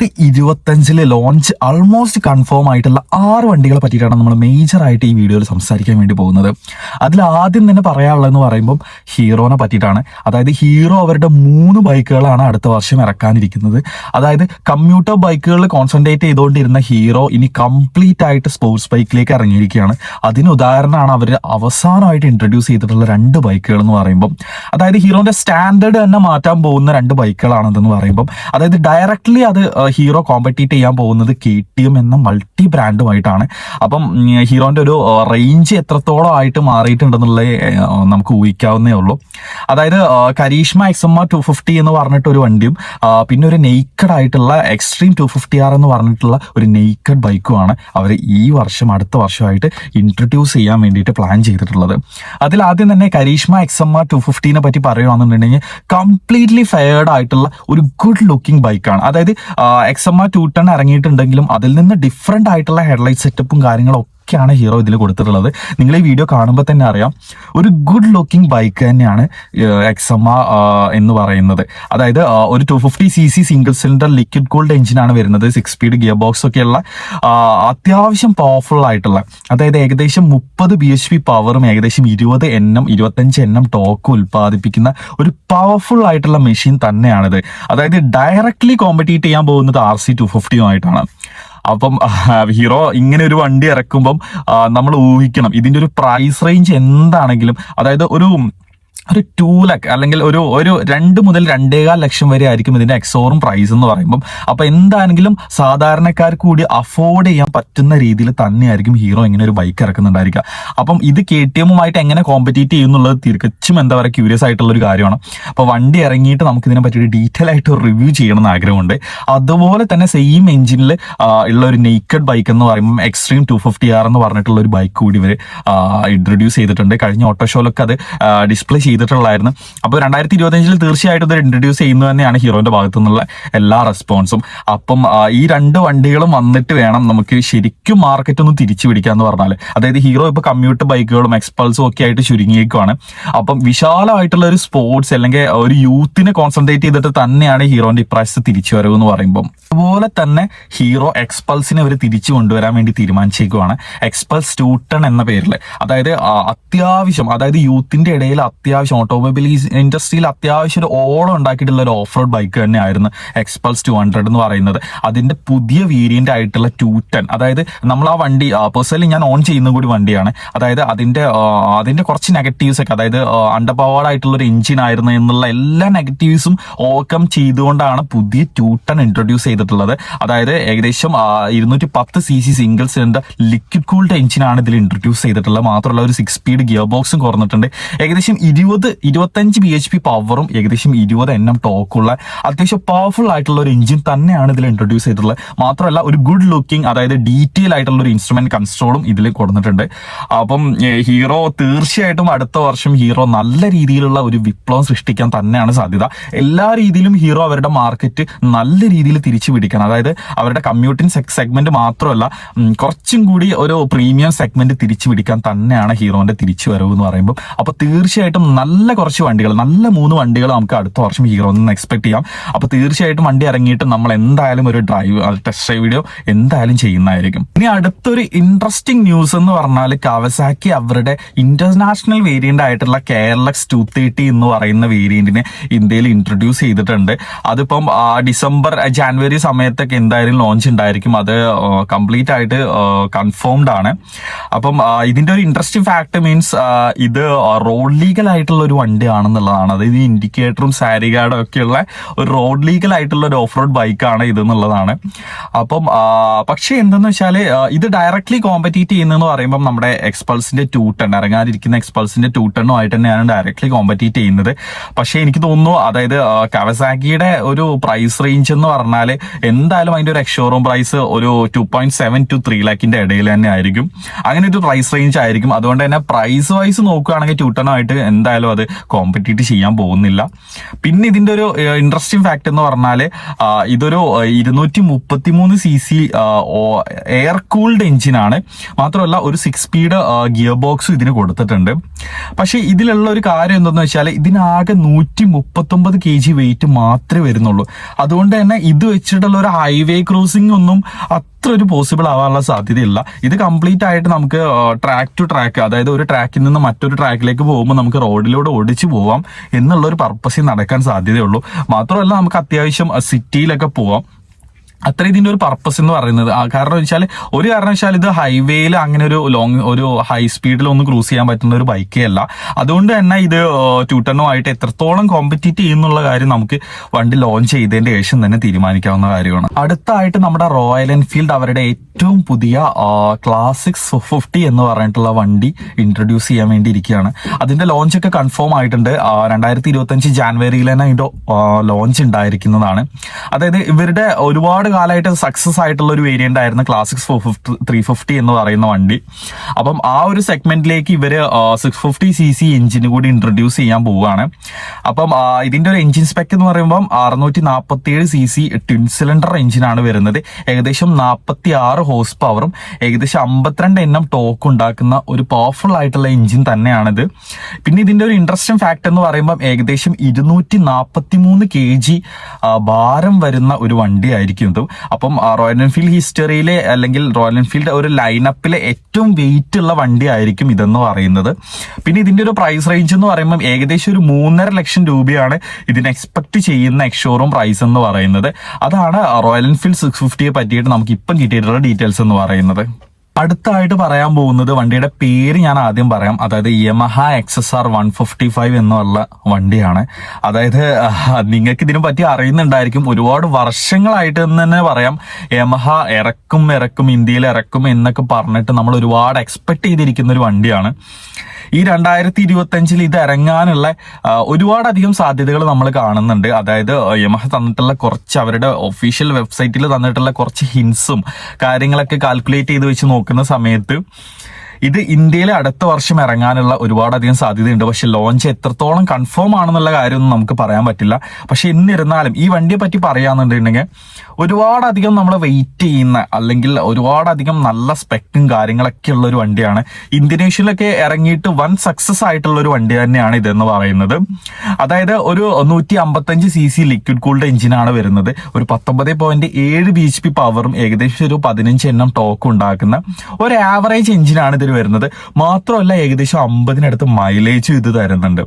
രണ്ടായിരത്തി ഇരുപത്തഞ്ചിൽ launch almost confirm ആയിട്ടുള്ള ആറ് വണ്ടികളെ പറ്റിയിട്ടാണ് നമ്മൾ മേജർ ആയിട്ട് ഈ വീഡിയോയിൽ സംസാരിക്കാൻ വേണ്ടി പോകുന്നത്. അതിൽ ആദ്യം തന്നെ പറയാനുള്ളതെന്ന് പറയുമ്പോൾ ഹീറോനെ പറ്റിയിട്ടാണ്. അതായത് ഹീറോ അവരുടെ മൂന്ന് ബൈക്കുകളാണ് അടുത്ത വർഷം ഇറക്കാനിരിക്കുന്നത്. അതായത് കമ്മ്യൂട്ടർ ബൈക്കുകളിൽ കോൺസെൻട്രേറ്റ് ചെയ്തുകൊണ്ടിരുന്ന ഹീറോ ഇനി കംപ്ലീറ്റ് ആയിട്ട് സ്പോർട്സ് ബൈക്കിലേക്ക് ഇറങ്ങിയിരിക്കുകയാണ്. അതിന് ഉദാഹരണമാണ് അവർ അവസാനമായിട്ട് ഇൻട്രൊഡ്യൂസ് ചെയ്തിട്ടുള്ള രണ്ട് ബൈക്കുകൾ എന്ന് പറയുമ്പോൾ അതായത് ഹീറോന്റെ സ്റ്റാൻഡേർഡ് തന്നെ മാറ്റാൻ പോകുന്ന രണ്ട് ബൈക്കുകളാണെന്ന് പറയുമ്പോൾ അതായത് ഡയറക്ട്ലി അത് ഹീറോ കോമ്പറ്റീറ്റ് ചെയ്യാൻ പോകുന്നത് കെ ടി എം എന്ന മൾട്ടി ബ്രാൻഡുമായിട്ടാണ് അപ്പം ഹീറോന്റെ ഒരു റേഞ്ച് എത്രത്തോളം ആയിട്ട് മാറിയിട്ടുണ്ടെന്നുള്ളത് നമുക്ക് ഊഹിക്കാവുന്നേ ഉള്ളൂ. അതായത് Karizma X M R two fifty എന്ന് പറഞ്ഞിട്ട് ഒരു വണ്ടിയും പിന്നെ ഒരു നെയ്ക്കഡ് ആയിട്ടുള്ള എക്സ്ട്രീം ടു ഫിഫ്റ്റി ആർ എന്ന് പറഞ്ഞിട്ടുള്ള ഒരു നെയ്ക്കഡ് ബൈക്കുമാണ് അവർ ഈ വർഷം അടുത്ത വർഷമായിട്ട് ഇൻട്രൊഡ്യൂസ് ചെയ്യാൻ വേണ്ടിയിട്ട് പ്ലാൻ ചെയ്തിട്ടുള്ളത്. അതിൽ ആദ്യം തന്നെ Karizma X M R two ഫിഫ്റ്റീനെ പറ്റി പറയുകയാണെന്നുണ്ടെങ്കിൽ കംപ്ലീറ്റ്ലി ഫെയർഡ് ആയിട്ടുള്ള ഒരു ഗുഡ് ലുക്കിംഗ് ബൈക്കാണ് അതായത് X M R two ten ഇറങ്ങിയിട്ടുണ്ടെങ്കിലും അതിൽ നിന്ന് ഡിഫറെന്റ് ആയിട്ടുള്ള ഹെഡ്ലൈറ്റ് സെറ്റപ്പും കാര്യങ്ങളും ഒക്കെയാണ് ഹീറോ ഇതിൽ കൊടുത്തിട്ടുള്ളത്. നിങ്ങൾ ഈ വീഡിയോ കാണുമ്പോൾ തന്നെ അറിയാം ഒരു ഗുഡ് ലുക്കിംഗ് ബൈക്ക് തന്നെയാണ് എക്സമ എന്ന് പറയുന്നത്. അതായത് ഒരു two fifty C C single cylinder liquid cooled എഞ്ചിനാണ് വരുന്നത്. സിക്സ് സ്പീഡ് ഗിയർ ബോക്സ് ഒക്കെയുള്ള അത്യാവശ്യം പവർഫുൾ ആയിട്ടുള്ള. അതായത് ഏകദേശം മുപ്പത് ബി എച്ച് പി പവറും ഏകദേശം ഇരുപത് എൻ എം ഇരുപത്തഞ്ച് എൻ എം ടോക്കും ഉൽപ്പാദിപ്പിക്കുന്ന ഒരു പവർഫുൾ ആയിട്ടുള്ള മെഷീൻ തന്നെയാണിത്. അതായത് ഡയറക്ട്ലി കോമ്പറ്റീറ്റ് ചെയ്യാൻ പോകുന്നത് ആർ സി ടു ഫിഫ്റ്റിയുമായിട്ടാണ് അപ്പം ഹീറോ ഇങ്ങനെ ഒരു വണ്ടി ഇറക്കുമ്പം നമ്മൾ ഊഹിക്കണം. ഇതിന്റെ ഒരു പ്രൈസ് റേഞ്ച് എന്താണെങ്കിലും അതായത് ഒരു ഒരു ടൂ ലാക്ക് അല്ലെങ്കിൽ ഒരു ഒരു രണ്ട് മുതൽ രണ്ടേകാൽ ലക്ഷം വരെ ആയിരിക്കും ഇതിന്റെ എക്സോറും പ്രൈസ് എന്ന് പറയുമ്പം. അപ്പൊ എന്താണെങ്കിലും സാധാരണക്കാർക്ക് കൂടി അഫോർഡ് ചെയ്യാൻ പറ്റുന്ന രീതിയിൽ തന്നെയായിരിക്കും ഹീറോ ഇങ്ങനെ ഒരു ബൈക്ക് ഇറക്കുന്നുണ്ടായിരിക്കുക. അപ്പം ഇത് കെ ടി എമ്മുമായിട്ട് എങ്ങനെ കോമ്പറ്റീറ്റ് ചെയ്യുന്നുള്ളത് തികച്ചും എന്താ പറയുക ക്യൂരിയസ് ആയിട്ടുള്ള ഒരു കാര്യമാണ്. അപ്പോൾ വണ്ടി ഇറങ്ങിയിട്ട് നമുക്ക് ഇതിനെ ഒരു ഡീറ്റെയിൽ ആയിട്ട് റിവ്യൂ ചെയ്യണമെന്ന് ആഗ്രഹമുണ്ട്. അതുപോലെ തന്നെ സെയിം എഞ്ചിനിൽ ഉള്ള ഒരു നെയ്ക്കഡ് ബൈക്ക് എന്ന് പറയുമ്പോൾ എക്സ്ട്രീം ടു ഫിഫ്റ്റി ആർ എന്ന് പറഞ്ഞിട്ടുള്ള ഒരു ബൈക്ക് കൂടി ഇവർ ഇൻട്രൊഡ്യൂസ് ചെയ്തിട്ടുണ്ട്. കഴിഞ്ഞ ഓട്ടോ ഷോയിലൊക്കെ അത് ഡിസ്പ്ലേ ചെയ്തിട്ടുള്ളായിരുന്നു അപ്പോൾ രണ്ടായിരത്തി ഇരുപത്തഞ്ചിൽ തീർച്ചയായിട്ടും ഇത് ഇൻട്രൊഡ്യൂസ് ചെയ്യുന്നത് തന്നെയാണ് ഹീറോന്റെ ഭാഗത്തു നിന്നുള്ള എല്ലാ റെസ്പോൺസും അപ്പം ഈ രണ്ട് വണ്ടികളും വന്നിട്ട് വേണം നമുക്ക് ശരിക്കും മാർക്കറ്റ് ഒന്ന് തിരിച്ചു പിടിക്കുക പിടിക്കാന്ന് പറഞ്ഞാൽ അതായത് ഹീറോ ഇപ്പോൾ കമ്മ്യൂട്ട് ബൈക്കുകളും എക്സ്പൾസും ഒക്കെ ആയിട്ട് ചുരുങ്ങിയേക്കുവാണ്. അപ്പം വിശാലമായിട്ടുള്ള ഒരു സ്പോർട്സ് അല്ലെങ്കിൽ ഒരു യൂത്തിനെ കോൺസെൻട്രേറ്റ് ചെയ്തിട്ട് തന്നെയാണ് ഹീറോന്റെ ഇപ്രാവശ്യത്തെ തിരിച്ചു വരവ് എന്ന് പറയുമ്പോൾ അതുപോലെ തന്നെ ഹീറോ എക്സ്പൾസിനെ അവർ തിരിച്ചു കൊണ്ടുവരാൻ വേണ്ടി തീരുമാനിച്ചേക്കുവാണ്. എക്സ്പൾസ് ടൂട്ടൺ എന്ന പേരിൽ അതായത് അത്യാവശ്യം അതായത് യൂത്തിന്റെ ഇടയിൽ അത്യാവശ്യം ഓട്ടോമൊബൈൽ ഇൻഡസ്ട്രിയിൽ അത്യാവശ്യം ഒരു ഓളം ഉണ്ടാക്കിയിട്ടുള്ള ഒരു ഓഫ് റോഡ് ബൈക്ക് തന്നെയായിരുന്നു എക്സ്പൾസ് ടു ഹൺഡ്രഡ് എന്ന് പറയുന്നത്. അതിന്റെ പുതിയ വേരിയന്റ് ആയിട്ടുള്ള ടു ടെൻ അതായത് നമ്മൾ ആ വണ്ടി പേഴ്സണലി ഞാൻ ഓൺ ചെയ്യുന്ന കൂടി വണ്ടിയാണ്. അതായത് അതിന്റെ അതിന്റെ കുറച്ച് നെഗറ്റീവ്സ് ഒക്കെ അതായത് അണ്ടർ പവേർഡ് ആയിട്ടുള്ള ഒരു എഞ്ചിൻ ആയിരുന്നു എന്നുള്ള എല്ലാ നെഗറ്റീവ്സും ഓവർകം ചെയ്തുകൊണ്ടാണ് പുതിയ ടു ടെൻ ഇൻട്രൊഡ്യൂസ് ചെയ്തിട്ടുള്ളത്. അതായത് ഏകദേശം ഇരുന്നൂറ്റി പത്ത് C C single cylinder liquid cooled എഞ്ചിനാണ് ഇതിൽ ഇൻട്രൊഡ്യൂസ് ചെയ്തിട്ടുള്ളത്. മാത്രമല്ല ഒരു സിക്സ് സ്പീഡ് ഗിയർ ബോക്സും കുറഞ്ഞിട്ടുണ്ട്. ഏകദേശം ഇരുപത് ഇരുപത്തഞ്ച് ബി എച്ച് പി പവറും ഏകദേശം ഇരുപത് എൻ എം ടോക്കുള്ള അത്യാവശ്യം പവർഫുൾ ആയിട്ടുള്ള ഒരു എഞ്ചിൻ തന്നെയാണ് ഇതിൽ ഇൻട്രൊഡ്യൂസ് ചെയ്തിട്ടുള്ളത്. മാത്രമല്ല ഒരു ഗുഡ് ലുക്കിംഗ് അതായത് ഡീറ്റെയിൽ ആയിട്ടുള്ള ഒരു ഇൻസ്ട്രുമെന്റ് കൺസ്ട്രോളും ഇതിൽ കൊടുത്തിട്ടുണ്ട്. അപ്പം ഹീറോ തീർച്ചയായിട്ടും അടുത്ത വർഷം ഹീറോ നല്ല രീതിയിലുള്ള ഒരു വിപ്ലവം സൃഷ്ടിക്കാൻ തന്നെയാണ് സാധ്യത. എല്ലാ രീതിയിലും ഹീറോ അവരുടെ മാർക്കറ്റ് നല്ല രീതിയിൽ തിരിച്ചു പിടിക്കണം. അതായത് അവരുടെ കമ്മ്യൂട്ടിംഗ് സെഗ്മെന്റ് മാത്രമല്ല കുറച്ചും കൂടി ഒരു പ്രീമിയം സെഗ്മെന്റ് തിരിച്ചു പിടിക്കാൻ തന്നെയാണ് ഹീറോന്റെ തിരിച്ചു വരവ് എന്ന് പറയുമ്പോൾ അപ്പൊ തീർച്ചയായിട്ടും നല്ല കുറച്ച് വണ്ടികൾ നല്ല മൂന്ന് വണ്ടികൾ നമുക്ക് അടുത്ത വർഷം ഹീറോ ഒന്ന് എക്സ്പെക്ട് ചെയ്യാം. അപ്പൊ തീർച്ചയായിട്ടും വണ്ടി ഇറങ്ങിയിട്ട് നമ്മൾ എന്തായാലും ഒരു ഡ്രൈവ് ടെസ്റ്റ് ഡ്രൈവ് വീഡിയോ എന്തായാലും ചെയ്യുന്നതായിരിക്കും. ഇനി അടുത്തൊരു ഇൻട്രസ്റ്റിംഗ് ന്യൂസ് എന്ന് പറഞ്ഞാൽ കവസാക്കി അവരുടെ ഇന്റർനാഷണൽ വേരിയന്റ് ആയിട്ടുള്ള കേരളക്സ് ടു തേർട്ടി എന്ന് പറയുന്ന വേരിയന്റിനെ ഇന്ത്യയിൽ ഇൻട്രൊഡ്യൂസ് ചെയ്തിട്ടുണ്ട്. അതിപ്പം ഡിസംബർ ജാനുവരി സമയത്തൊക്കെ എന്തായാലും ലോഞ്ച് ഉണ്ടായിരിക്കും. അത് കംപ്ലീറ്റ് ആയിട്ട് കൺഫേംഡ് ആണ്. അപ്പം ഇതിന്റെ ഒരു ഇൻട്രസ്റ്റിംഗ് ഫാക്ട് മീൻസ് ഇത് റോഡ് ലീഗൽ ആയിട്ടുള്ള ഒരു വണ്ടിയാണെന്നുള്ളതാണ് അതായത് ഈ ഇൻഡിക്കേറ്ററും സാരി ഗാർഡും ഒക്കെയുള്ള ഒരു റോഡ് ലീഗൽ ആയിട്ടുള്ള ഒരു ഓഫ് റോഡ് ബൈക്കാണ് ഇത് എന്നുള്ളതാണ്. അപ്പം പക്ഷേ എന്തെന്ന് വെച്ചാൽ ഇത് ഡയറക്ട്ലി കോമ്പറ്റീറ്റ് ചെയ്യുന്നതെന്ന് പറയുമ്പോൾ നമ്മുടെ എക്സ്പൾസിന്റെ ടൂ ടെൺ ഇറങ്ങാതിരിക്കുന്ന എക്സ്പൾസിന്റെ ടൂ ടെണ്ണുമായിട്ട് തന്നെയാണ് ഡയറക്ട്ലി കോമ്പറ്റീറ്റ് ചെയ്യുന്നത്. പക്ഷേ എനിക്ക് തോന്നുന്നു അതായത് കവസാക്കിയുടെ ഒരു പ്രൈസ് റേഞ്ച് എന്ന് പറഞ്ഞാൽ എന്തായാലും അതിന്റെ ഒരു എക്സ്ഷോറൂം പ്രൈസ് ഒരു two point seven to three ലാക്കിന്റെ ഇടയിൽ തന്നെ ആയിരിക്കും. അങ്ങനെ ഒരു പ്രൈസ് റേഞ്ച് ആയിരിക്കും. അതുകൊണ്ട് തന്നെ പ്രൈസ് വൈസ് നോക്കുകയാണെങ്കിൽ ടൂട്ടണമായിട്ട് എന്തായാലും എന്തായാലും അത് കോമ്പറ്റീറ്റ് ചെയ്യാൻ പോകുന്നില്ല. പിന്നെ ഇതിന്റെ ഒരു ഇൻട്രസ്റ്റിംഗ് ഫാക്ട് എന്ന് പറഞ്ഞാൽ ഇതൊരു ഇരുന്നൂറ്റി മുപ്പത്തി മൂന്ന് സി സി എയർ കൂൾഡ് എഞ്ചിനാണ് മാത്രമല്ല ഒരു സിക്സ് സ്പീഡ് ഗിയർ ബോക്സും ഇതിന് കൊടുത്തിട്ടുണ്ട്. പക്ഷേ ഇതിലുള്ള ഒരു കാര്യം എന്തെന്ന് വെച്ചാൽ ഇതിനാകെ നൂറ്റി മുപ്പത്തൊമ്പത് കെ ജി വെയിറ്റ് മാത്രമേ വരുന്നുള്ളൂ. അതുകൊണ്ട് തന്നെ ഇത് വെച്ചിട്ടുള്ള ഒരു ഹൈവേ ക്രോസിംഗ് ഒന്നും അത്ര ഒരു പോസിബിൾ ആവാനുള്ള സാധ്യതയില്ല. ഇത് കംപ്ലീറ്റ് ആയിട്ട് നമുക്ക് ട്രാക്ക് ടു ട്രാക്ക് അതായത് ഒരു ട്രാക്കിൽ നിന്ന് മറ്റൊരു ട്രാക്കിലേക്ക് പോകുമ്പോൾ നമുക്ക് റോഡിലൂടെ ഓടിച്ചു പോവാം എന്നുള്ള ഒരു പർപ്പസിൽ നടക്കാൻ സാധ്യതയുള്ളൂ. മാത്രമല്ല നമുക്ക് അത്യാവശ്യം സിറ്റിയിലൊക്കെ പോവാം. അത്ര ഇതിന്റെ ഒരു പർപ്പസ് എന്ന് പറയുന്നത്. കാരണം വെച്ചാൽ ഒരു കാരണം വെച്ചാൽ ഇത് ഹൈവേയിൽ അങ്ങനെ ഒരു ലോങ് ഒരു ഹൈ സ്പീഡിൽ ഒന്നും ക്രൂസ് ചെയ്യാൻ പറ്റുന്ന ഒരു ബൈക്കേ അല്ല. അതുകൊണ്ട് തന്നെ ഇത് ട്യൂട്ടനുമായിട്ട് എത്രത്തോളം കോമ്പറ്റീറ്റ് ചെയ്യുന്നുള്ള കാര്യം നമുക്ക് വണ്ടി ലോഞ്ച് ചെയ്തതിന്റെ ശേഷം തന്നെ തീരുമാനിക്കാവുന്ന കാര്യമാണ്. അടുത്തായിട്ട് നമ്മുടെ റോയൽ എൻഫീൽഡ് അവരുടെ ഏറ്റവും പുതിയ ക്ലാസിക് ഫിഫ്റ്റി എന്ന് പറഞ്ഞിട്ടുള്ള വണ്ടി ഇൻട്രൊഡ്യൂസ് ചെയ്യാൻ വേണ്ടി ഇരിക്കുകയാണ് അതിന്റെ ലോഞ്ച് ഒക്കെ കൺഫേം ആയിട്ടുണ്ട്. രണ്ടായിരത്തി ഇരുപത്തി അഞ്ച് ജാനുവരിയിൽ തന്നെ അതിന്റെ ലോഞ്ച് ഉണ്ടായിരിക്കുന്നതാണ്. അതായത് ഇവരുടെ ഒരുപാട് കാലമായിട്ട് സക്സസ് ആയിട്ടുള്ള ഒരു വേരിയന്റ് ആയിരുന്നു classics four fifty three fifty എന്ന് പറയുന്ന വണ്ടി. അപ്പം ആ ഒരു സെഗ്മെന്റിലേക്ക് ഇവർ സിക്സ് ഫിഫ്റ്റി സി സി എഞ്ചിന് കൂടി ഇൻട്രൊഡ്യൂസ് ചെയ്യാൻ പോവുകയാണ്. അപ്പം ഇതിന്റെ ഒരു എഞ്ചിൻ സ്പെക് എന്ന് പറയുമ്പോൾ അറുന്നൂറ്റി നാൽപ്പത്തി ഏഴ് സി സി ട്വിൻ സിലിണ്ടർ എഞ്ചിനാണ് വരുന്നത്. ഏകദേശം നാൽപ്പത്തി ആറ് ഹോഴ്സ് പവറും ഏകദേശം അമ്പത്തിരണ്ട് എണ്ണം ടോക്ക് ഉണ്ടാക്കുന്ന ഒരു പവർഫുൾ ആയിട്ടുള്ള എഞ്ചിൻ തന്നെയാണിത്. പിന്നെ ഇതിന്റെ ഒരു ഇൻട്രസ്റ്റിംഗ് ഫാക്ട് എന്ന് പറയുമ്പോൾ ഏകദേശം ഇരുന്നൂറ്റി നാൽപ്പത്തി മൂന്ന് കെ ജി ഭാരം വരുന്ന ഒരു വണ്ടി ആയിരിക്കും ഇത് അപ്പം റോയൽ എൻഫീൽഡ് ഹിസ്റ്ററിയിലെ അല്ലെങ്കിൽ റോയൽ എൻഫീൽഡ് ഒരു ലൈനപ്പിലെ ഏറ്റവും വെയിറ്റ് ഉള്ള വണ്ടി ആയിരിക്കും ഇതെന്ന് പറയുന്നത്. പിന്നെ ഇതിന്റെ ഒരു പ്രൈസ് റേഞ്ച് എന്ന് പറയുമ്പോൾ ഏകദേശം ഒരു മൂന്നര ലക്ഷം രൂപയാണ് ഇതിന് എക്സ്പെക്ട് ചെയ്യുന്ന എക്സ്ഷോറൂം പ്രൈസ് എന്ന് പറയുന്നത്. അതാണ് റോയൽ എൻഫീൽഡ് സിക്സ് ഫിഫ്റ്റിയെ പറ്റിയിട്ട് നമുക്ക് ഇപ്പം കിട്ടിയിട്ടുള്ള ഡീറ്റെയിൽസ് എന്ന് പറയുന്നത്. അടുത്തായിട്ട് പറയാൻ പോകുന്നത് വണ്ടിയുടെ പേര് ഞാൻ ആദ്യം പറയാം. അതായത് Yamaha X S R one fifty five എന്നുള്ള വണ്ടിയാണ്. അതായത് നിങ്ങൾക്ക് ഇതിനെ പറ്റി അറിയുന്നുണ്ടായിരിക്കും. ഒരുപാട് വർഷങ്ങളായിട്ട് എന്ന് തന്നെ പറയാം. യമഹ ഇറക്കും ഇറക്കും ഇന്ത്യയിൽ ഇറക്കും എന്നൊക്കെ പറഞ്ഞിട്ട് നമ്മൾ ഒരുപാട് എക്സ്പെക്ട് ചെയ്തിരിക്കുന്ന ഒരു വണ്ടിയാണ്. ഈ രണ്ടായിരത്തി ഇരുപത്തി അഞ്ചിൽ ഇത് ഇറങ്ങാനുള്ള ഒരുപാടധികം സാധ്യതകൾ നമ്മൾ കാണുന്നുണ്ട്. അതായത് യമഹ തന്നിട്ടുള്ള കുറച്ച് അവരുടെ ഒഫീഷ്യൽ വെബ്സൈറ്റിൽ തന്നിട്ടുള്ള കുറച്ച് ഹിൻസും കാര്യങ്ങളൊക്കെ കാൽക്കുലേറ്റ് ചെയ്ത് വെച്ച് നോക്കുന്ന സമയത്ത് ഇത് ഇന്ത്യയിൽ അടുത്ത വർഷം ഇറങ്ങാനുള്ള ഒരുപാടധികം സാധ്യതയുണ്ട്. പക്ഷെ ലോഞ്ച് എത്രത്തോളം കൺഫേം ആണെന്നുള്ള കാര്യമൊന്നും നമുക്ക് പറയാൻ പറ്റില്ല. പക്ഷെ എന്നിരുന്നാലും ഈ വണ്ടിയെ പറ്റി പറയാന്നുണ്ടെങ്കിൽ ഒരുപാടധികം നമ്മൾ വെയിറ്റ് ചെയ്യുന്ന അല്ലെങ്കിൽ ഒരുപാടധികം നല്ല സ്പെക്ടും കാര്യങ്ങളൊക്കെ ഉള്ള ഒരു വണ്ടിയാണ്. ഇന്തോനേഷ്യയിലൊക്കെ ഇറങ്ങിയിട്ട് വൺ സക്സസ് ആയിട്ടുള്ള ഒരു വണ്ടി തന്നെയാണ് ഇതെന്ന് പറയുന്നത്. അതായത് ഒരു നൂറ്റി അമ്പത്തഞ്ച് സി സി ലിക്വിഡ് കൂൾഡ് എഞ്ചിനാണ് വരുന്നത്. ഒരു പത്തൊമ്പത് പോയിന്റ് ഏഴ് ബി എച്ച് പി പവറും ഏകദേശം ഒരു പതിനഞ്ച് എണ്ണം ടോക്കും ഉണ്ടാക്കുന്ന ഒരു ആവറേജ് എഞ്ചിനാണ് ഇതിൽ വരുന്നത്. മാത്രമല്ല ഏകദേശം അമ്പതിനടുത്ത് മൈലേജ് ഇത് തരുന്നുണ്ട്.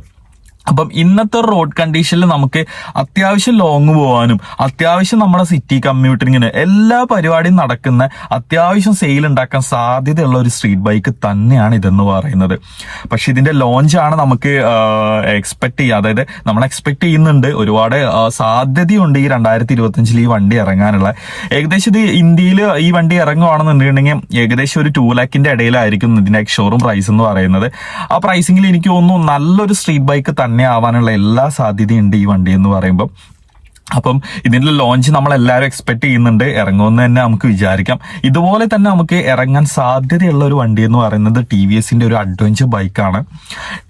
അപ്പം ഇന്നത്തെ റോഡ് കണ്ടീഷനിൽ നമുക്ക് അത്യാവശ്യം ലോങ് പോകാനും അത്യാവശ്യം നമ്മുടെ സിറ്റി കമ്മ്യൂട്ടിങ്ങിന് എല്ലാ പരിപാടിയും നടക്കുന്ന അത്യാവശ്യം സെയിൽ ഉണ്ടാക്കാൻ സാധ്യതയുള്ള ഒരു സ്ട്രീറ്റ് ബൈക്ക് തന്നെയാണ് ഇതെന്ന് പറയുന്നത്. പക്ഷെ ഇതിന്റെ ലോഞ്ചാണ് നമുക്ക് എക്സ്പെക്ട് ചെയ്യുക. അതായത് നമ്മൾ എക്സ്പെക്ട് ചെയ്യുന്നുണ്ട് ഒരുപാട് സാധ്യതയുണ്ട് ഈ രണ്ടായിരത്തി ഇരുപത്തഞ്ചിൽ ഈ വണ്ടി ഇറങ്ങാനുള്ള. ഏകദേശം ഇത് ഇന്ത്യയിൽ ഈ വണ്ടി ഇറങ്ങുവാണെന്നുണ്ടെങ്കിൽ ഏകദേശം ഒരു ടു ലാക്കിന്റെ ഇടയിലായിരിക്കും ഇതിന്റെ ഷോറൂം പ്രൈസ് എന്ന് പറയുന്നത്. ആ പ്രൈസിംഗിൽ എനിക്ക് തോന്നുന്നു നല്ലൊരു സ്ട്രീറ്റ് ബൈക്ക് തന്നെ ആവാനുള്ള എല്ലാ സാധ്യതയുണ്ട് ഈ വണ്ടി എന്ന് പറയുമ്പോൾ അപ്പം ഇതിന്റെ ലോഞ്ച് നമ്മൾ എല്ലാവരും എക്സ്പെക്ട് ചെയ്യുന്നുണ്ട്. ഇറങ്ങുമെന്ന് തന്നെ നമുക്ക് വിചാരിക്കാം. ഇതുപോലെ തന്നെ നമുക്ക് ഇറങ്ങാൻ സാധ്യതയുള്ള ഒരു വണ്ടി എന്ന് പറയുന്നത് ടി വി എസിന്റെ ഒരു അഡ്വഞ്ചർ ബൈക്കാണ്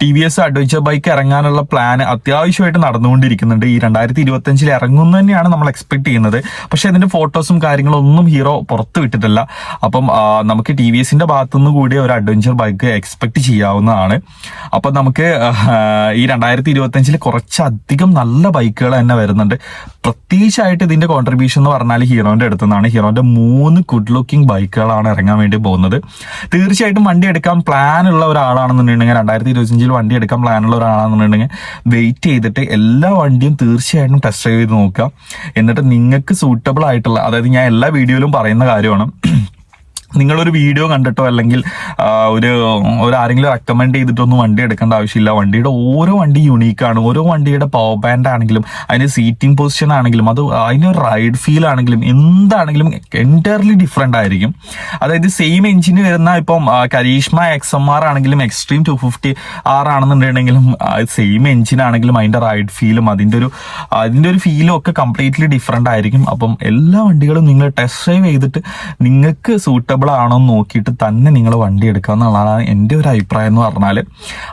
T V S adventure bike ഇറങ്ങാനുള്ള പ്ലാൻ അത്യാവശ്യമായിട്ട് നടന്നുകൊണ്ടിരിക്കുന്നുണ്ട്. ഈ രണ്ടായിരത്തി ഇരുപത്തി അഞ്ചിൽ ഇറങ്ങുമെന്ന് തന്നെയാണ് നമ്മൾ എക്സ്പെക്ട് ചെയ്യുന്നത്. പക്ഷെ അതിന്റെ ഫോട്ടോസും കാര്യങ്ങളും ഒന്നും ഹീറോ പുറത്തു വിട്ടിട്ടില്ല. അപ്പം നമുക്ക് ടി വി എസിന്റെ ഭാഗത്തുനിന്ന് കൂടി ഒരു അഡ്വഞ്ചർ ബൈക്ക് എക്സ്പെക്ട് ചെയ്യാവുന്നതാണ്. അപ്പം നമുക്ക് ഈ രണ്ടായിരത്തി ഇരുപത്തി അഞ്ചിൽ കുറച്ചധികം നല്ല ബൈക്കുകൾ തന്നെ വരുന്നുണ്ട്. പ്രത്യേകിച്ചായിട്ട് ഇതിന്റെ കോൺട്രിബ്യൂഷൻ എന്ന് പറഞ്ഞാൽ ഹീറോന്റെ അടുത്ത് നിന്നാണ് ഹീറോന്റെ മൂന്ന് ഗുഡ് ലുക്കിംഗ് ബൈക്കുകളാണ് ഇറങ്ങാൻ വേണ്ടി പോകുന്നത്. തീർച്ചയായിട്ടും വണ്ടി എടുക്കാൻ പ്ലാൻ ഉള്ള ഒരാളാണെന്നുണ്ടെങ്കിൽ രണ്ടായിരത്തി ഇരുപത്തിയഞ്ചിൽ വണ്ടി എടുക്കാൻ പ്ലാൻ ഉള്ള ഒരാളാണെന്നുണ്ടെങ്കിൽ വെയിറ്റ് ചെയ്തിട്ട് എല്ലാ വണ്ടിയും തീർച്ചയായിട്ടും ടെസ്റ്റ് ചെയ്ത് നോക്കുക. എന്നിട്ട് നിങ്ങൾക്ക് സൂട്ടബിൾ ആയിട്ടുള്ള അതായത് ഞാൻ എല്ലാ വീഡിയോയിലും പറയുന്ന കാര്യമാണ്. നിങ്ങളൊരു വീഡിയോ കണ്ടിട്ടോ? അല്ലെങ്കിൽ ഒരു ഒരു ആരെങ്കിലും റെക്കമെൻഡ് ചെയ്തിട്ടൊന്നും വണ്ടി എടുക്കേണ്ട ആവശ്യമില്ല. വണ്ടിയുടെ ഓരോ വണ്ടി യുണീക്കാണ് ഓരോ വണ്ടിയുടെ പവർ ബാൻഡ് ആണെങ്കിലും അതിന്റെ സീറ്റിംഗ് പൊസിഷൻ ആണെങ്കിലും അത് അതിന്റെ റൈഡ് ഫീൽ ആണെങ്കിലും എന്താണെങ്കിലും എന്റയർലി ഡിഫറെന്റ് ആയിരിക്കും. അതായത് സെയിം എഞ്ചിന് വരുന്ന ഇപ്പം കരീഷ്മ എക്സ് എം ആർ ആണെങ്കിലും എക്സ്ട്രീം ടു ഫിഫ്റ്റി ആർ ആണെന്നുണ്ടെങ്കിലും സെയിം എഞ്ചിൻ അതിന്റെ റൈഡ് ഫീലും അതിന്റെ ഒരു അതിന്റെ ഒരു ഫീലും ഒക്കെ കംപ്ലീറ്റ്ലി ഡിഫറെന്റ് ആയിരിക്കും. അപ്പം എല്ലാ വണ്ടികളും നിങ്ങൾ ടെസ്റ്റ് ഡ്രൈവ് ചെയ്തിട്ട് നിങ്ങൾക്ക് സൂട്ടബിൾ കംഫർട്ടബിൾ ആണോ എന്ന് നോക്കിയിട്ട് തന്നെ നിങ്ങൾ വണ്ടി എടുക്കുക എന്നുള്ളതാണ് എന്റെ ഒരു അഭിപ്രായം എന്ന് പറഞ്ഞാൽ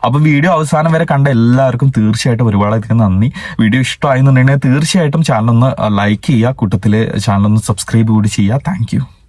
അപ്പോൾ വീഡിയോ അവസാനം വരെ കണ്ട എല്ലാവർക്കും തീർച്ചയായിട്ടും ഒരുപാടധികം നന്ദി. വീഡിയോ ഇഷ്ടമായി എന്നുണ്ടെങ്കിൽ തീർച്ചയായിട്ടും ചാനൽ ഒന്ന് ലൈക്ക് ചെയ്യുക കൂട്ടത്തിൽ ചാനൽ ഒന്ന് സബ്സ്ക്രൈബ് കൂടി ചെയ്യുക. താങ്ക്